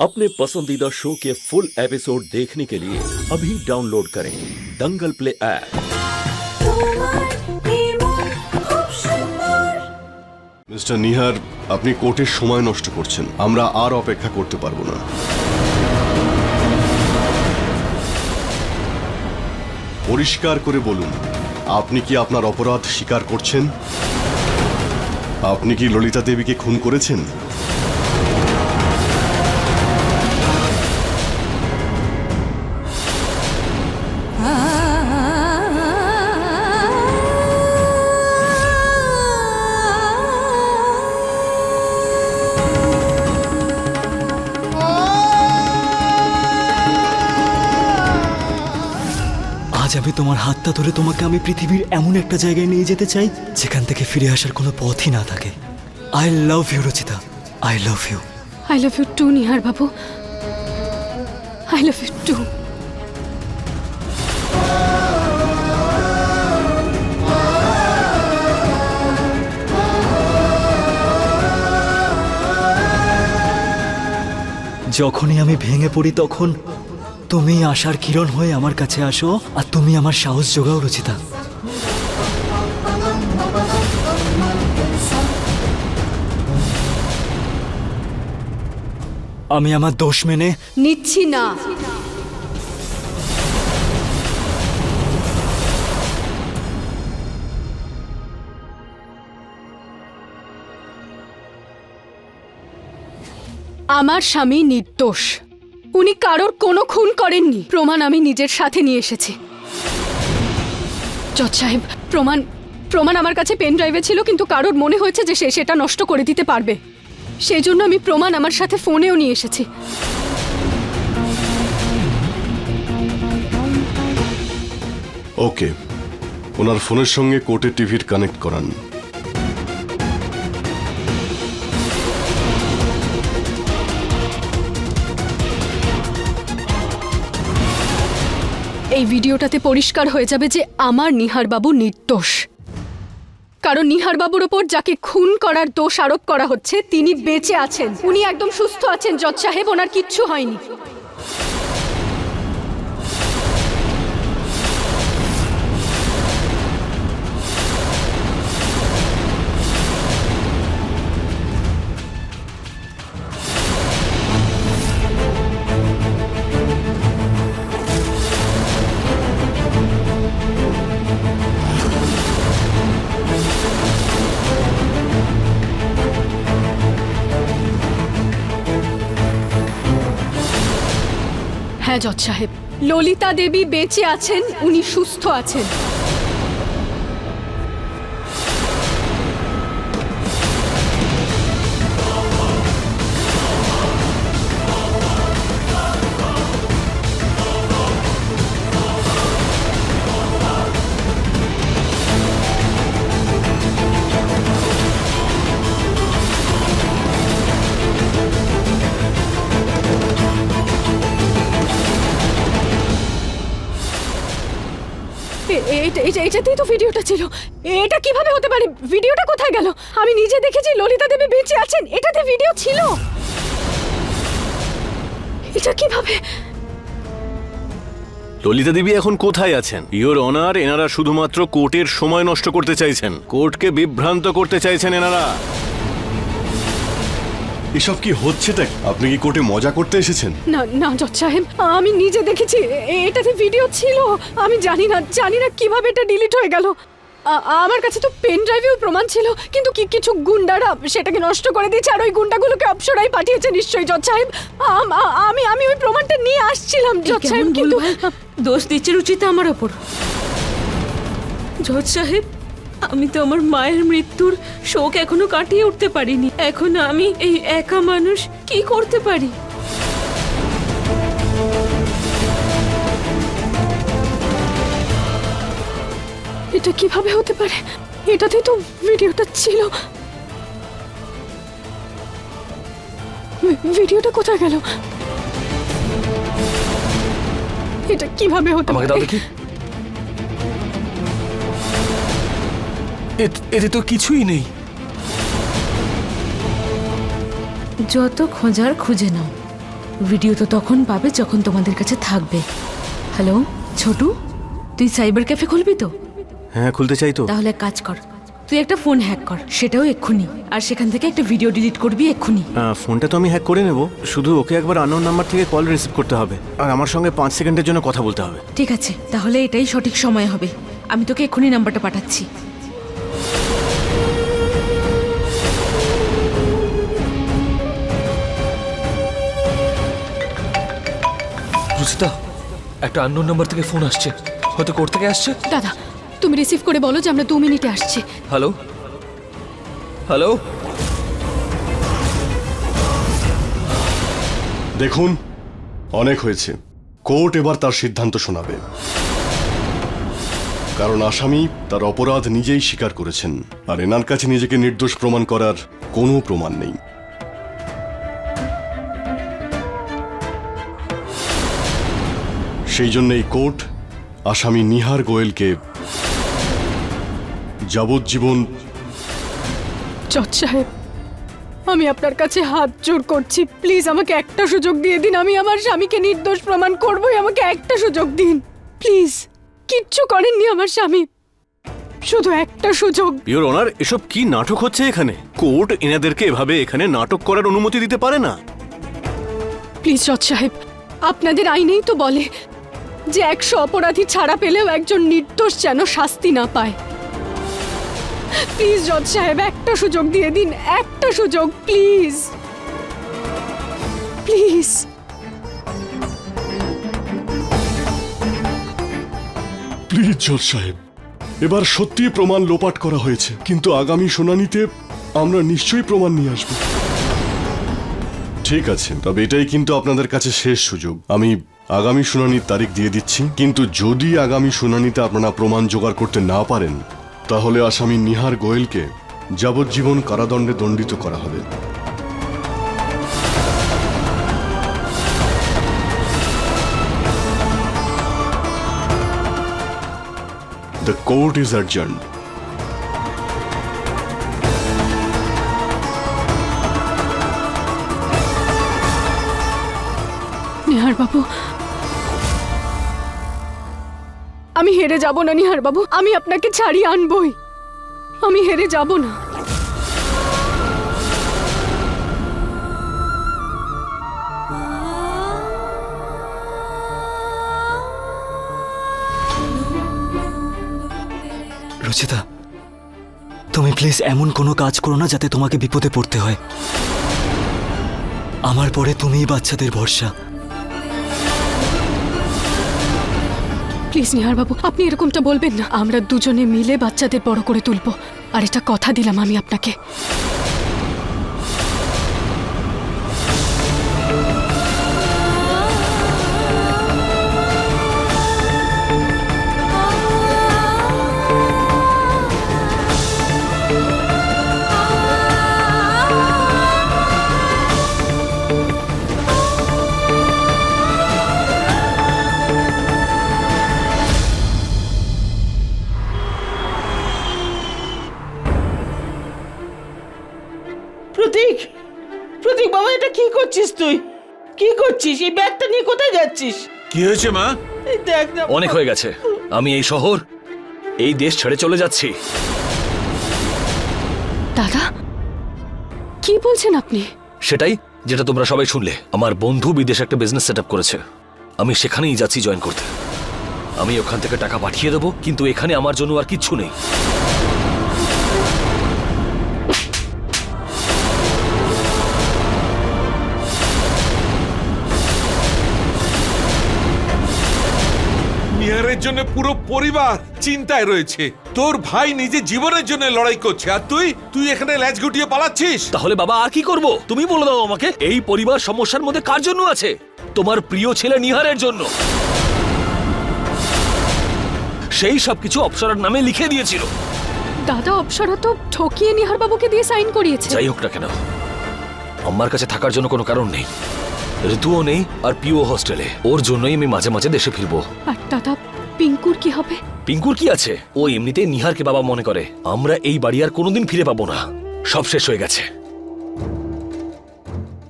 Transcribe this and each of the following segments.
अपने पसंदीदा शो के फुल एपिसोड देखने के लिए अभी डाउनलोड करें दंगल प्ले ऐप তোমার নির্মল খুব সুন্দর মিস্টার নিহার আপনি কোর্টের সময় নষ্ট করছেন আমরা আর অপেক্ষা করতে পারবো না পরিষ্কার করে বলুন আপনি কি আপনার অপরাধ স্বীকার করছেন আপনি কি ললিতা দেবীকে খুন করেছেন আমি তোমার হাতটা ধরে তোমাকে আমি পৃথিবীর এমন একটা জায়গায় নিয়ে যেতে চাই? যেখান থেকে ফিরে আসার কোনো পথই না থাকে। I love you Rachita. I love you I love you too Nihar Babu. I love you two যখনই আমি ভেঙে পড়ি তখন তুমি আশার কিরণ হয়ে আমার কাছে আসো, আর তুমি আমার সাহস যোগাও রচিতা। আমি আমার দোষ মেনে নিচ্ছি না। আমার স্বামী নির্দোষ। উনি কারোর কোনো খুন করেননি। প্রমাণ আমি নিজের সাথে নিয়ে এসেছি। জজ সাহেব, প্রমাণ প্রমাণ আমার কাছে পেন ড্রাইভে ছিল, কিন্তু কারোর মনে হয়েছে যে সে সেটা নষ্ট করে দিতে পারবে। সেই জন্য আমি প্রমাণ আমার সাথে ফোনেও নিয়ে এসেছি। ওকে, ওনার ফোনের সঙ্গে কোর্টে টিভির কানেক্ট করান। এই ভিডিওটাতে পরিষ্কার হয়ে যাবে যে আমার নিহারবাবু নির্দোষ। কারণ নিহারবাবুর ওপর যাকে খুন করার দোষ আরোপ করা হচ্ছে, তিনি বেঁচে আছেন। উনি একদম সুস্থ আছেন, জজ সাহেব, ওনার কিচ্ছু হয়নি। হ্যাঁ জজ সাহেব ললিতা দেবী বেঁচে আছেন উনি সুস্থ আছেন। এ- এটা এটা এটাতেই তো ভিডিওটা ছিল। এটা কীভাবে হতে পারে? ভিডিওটা কোথায় গেল? আমি নিজে দেখেছি ললিতা দেবী বেঁচে আছেন। এটাতে ভিডিও ছিল। এটা কীভাবে? ললিতা দেবী এখন কোথায় আছেন? ইওর অনার, এনারা শুধুমাত্র কোর্টের সময় নষ্ট করতে চাইছেন। কোর্টকে বিভ্রান্ত করতে চাইছেন এনারা। এসব কি হচ্ছেটা? কি? আপনি কি কোর্টে মজা করতে এসেছেন? না না জজ সাহেব আমি নিজে দেখেছি এটাতে ভিডিও ছিল আমি জানি না জানি না কীভাবে এটা ডিলিট হয়ে গেল। আমার কাছে তো পেন ড্রাইভেও প্রমাণ ছিল কিন্তু কি কিছু গুন্ডারা সেটাকে নষ্ট করে দিয়েছে আর ওই গুন্ডাগুলোকে অপসরাই পাঠিয়েছে নিশ্চয়ই জজ সাহেব। আম- আমি আমি ওই প্রমাণটা নিয়ে আসছিলাম জজ সাহেব কিন্তু দোষ দিচ্ছে রুচিতা আমার ওপর। জজ সাহেব আমি তো আমার মায়ের মৃত্যুর শোক এখনও কাটিয়ে উঠতে পারিনি। এখন আমি এই একা মানুষ কি করতে পারি? এটা কীভাবে হতে পারে? এটাতেই তো ভিডিওটা ছিল। ভিডিওটা কোথায় গেল? এটা কীভাবে হতে আমাকে দাও পারে? এতে তো কিছুই নেই। যত খোঁজার খুঁজে নাও। ভিডিও তো তখন পাবে যখন তোমাদের কাছে থাকবে। হ্যালো ছোটু তুই সাইবার ক্যাফে খুলবি তো? হ্যাঁ খুলতে চাই তো। তাহলে এক কাজ কর তুই একটা ফোন হ্যাক কর সেটাও এক্ষুনি। আর সেখান থেকে একটা ভিডিও ডিলিট করবি এক্ষুনি। ফোনটা তো আমি হ্যাক করে নেব। শুধু ওকে একবার আননোন নাম্বার থেকে কল রিসিভ করতে হবে। আর আমার সঙ্গে পাঁচ সেকেন্ডের জন্য কথা বলতে হবে। ঠিক আছে তাহলে এটাই সঠিক সময় হবে। আমি তোকে এক্ষুনি নাম্বারটা পাঠাচ্ছি। রুচিতা একটা আননোন নাম্বার থেকে ফোন আসছে। হয়তো কোর্ট থেকে আসছে? দাদা তুমি রিসিভ করে বলো যে আমরা দু মিনিটে আসছি। হ্যালো হ্যালো দেখুন অনেক হয়েছে। কোর্ট এবার তার সিদ্ধান্ত শোনাবে। কারণ আসামি তার অপরাধ নিজেই স্বীকার করেছেন। আর এনার কাছে নিজেকে নির্দোষ প্রমাণ করার কোনো প্রমাণ নেই। সেই জন্য এই কোর্ট আসামি নিহার গোয়েলকে যাবজ্জীবন জজ সাহেব আমি আপনার কাছে হাত জোর করছি। প্লিজ আমাকে একটা সুযোগ দিয়ে দিন। আমি আমার স্বামীকে নির্দোষ প্রমাণ করবই। আমাকে একটা সুযোগ দিন। প্লিজ কিচ্ছু করেননি আমার স্বামী। শুধু একটা সুযোগ। ইওর অনার এসব কি নাটক হচ্ছে এখানে? কোর্ট এনাদেরকে এভাবে এখানে নাটক করার অনুমতি দিতে পারে না? প্লিজ জজ সাহেব আপনাদের আইনেই তো বলে যে একশো অপরাধী ছাড়া পেলেও একজন নির্দোষ যেন শাস্তি না পায়। প্লিজ জজ সাহেব একটা সুযোগ দিয়ে দিন একটা সুযোগ প্লিজ। প্লিজ। প্লিজ জজ সাহেব এবার সত্যি প্রমাণ লোপাট করা হয়েছে কিন্তু আগামী শুনানিতে আমরা নিশ্চয়ই প্রমাণ নিয়ে আসব। ঠিক আছে তবে এটাই কিন্তু আপনাদের কাছে শেষ সুযোগ। আমি আগামী শুনানির তারিখ দিয়ে দিচ্ছি কিন্তু যদি আগামী শুনানিতে আপনারা প্রমাণ জোগাড় করতে না পারেন, তাহলে আসামি নিহার গোয়েলকে যাবজ্জীবন কারাদণ্ডে দণ্ডিত করা হবে The court is adjourned. Nihar বাবু আমি হেরে যাব না, নিহার বাবু। আমি আপনাকে ছাড়িয়ে আনবই। আমি হেরে যাব না। রচিতা, তুমি প্লিজ এমন কোনো কাজ করো না যাতে তোমাকে বিপদে পড়তে হয়। আমার পরে তুমিই বাচ্চাদের ভরসা। প্লিজ নিহার বাবু আপনি এরকমটা বলবেন না। আমরা দুজনে মিলে বাচ্চাদের বড় করে তুলব। আর এটা কথা দিলাম আমি আপনাকে। এটা কি করছিস তুই? কি করছিস? এই ব্যাগটা নিয়ে কোথায় যাচ্ছিস? কি হয়েছে মা? এই দেখ না অনেক হয়ে গেছে। আমি এই শহর এই দেশ ছেড়ে চলে যাচ্ছি। দাদা কি বলছেন আপনি? সেটাই যেটা তোমরা সবাই শুনলে। আমার বন্ধু বিদেশে একটা বিজনেস সেট করেছে। আমি সেখানেই যাচ্ছি জয়েন করতে। আমি ওখান থেকে টাকা পাঠিয়ে দেবো কিন্তু এখানে আমার জন্য আর কিচ্ছু নেই। নিহারের জন্য পুরো পরিবার চিন্তায় রয়েছে। তোর ভাই নিজে জীবনের জন্য লড়াই করছে। আর তুই? তুই এখানে ল্যাজ গুটিয়ে পালাচ্ছিস? তাহলে বাবা আর কি করব? তুমি বলে দাও আমাকে এই পরিবার সমস্যার মধ্যে কার জন্য আছে? তোমার প্রিয় ছেলে নিহারের জন্য। সেই সবকিছু অপসরার নামে লিখে দিয়েছিল। দাদা অপসরা তো ঠকিয়ে নিহার বাবুকে দিয়ে সাইন করিয়েছে। যাই হোক না কেন আমার কাছে থাকার জন্য কোনো কারণ নেই। ঋতুও নেই আর পিও হোস্টেলে। ওর জন্যই আমি মাঝে মাঝে দেশে ফিরবো। আর দাদা পিঙ্কুর কি হবে? পিঙ্কুর কি আছে? ও এমনিতেই নিহারকে বাবা মনে করে। আমরা এই বাড়ি আর কোনোদিন ফিরে পাবো না। সব শেষ হয়ে গেছে।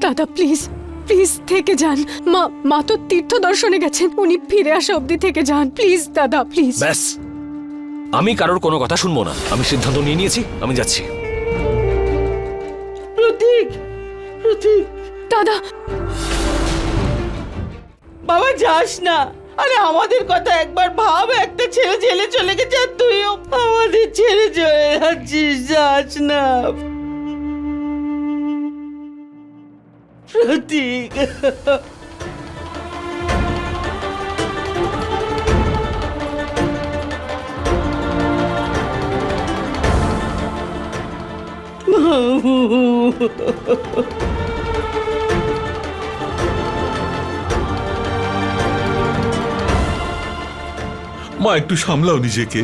দাদা প্লিজ প্লিজ থেকে যান। মা মা তো তীর্থ দর্শনে গেছেন। উনি ফিরে আসা অবধি থেকে যান। প্লিজ দাদা প্লিজ। ব্যাস। আমি কারোর কোনো কথা শুনব না। আমি সিদ্ধান্ত নিয়ে নিয়েছি আমি যাচ্ছি। প্রতীক! প্রতীক! দাদা! বাবা যাস না। আরে আমাদের কথা একবার ভাব, একটা ছেলে ছেলে চলে গেছে আর তুইও আমাদের ছেড়ে চলে যাচ্ছিস, যাস না। প্রতীক। মা একটু সামলাও নিজেকে।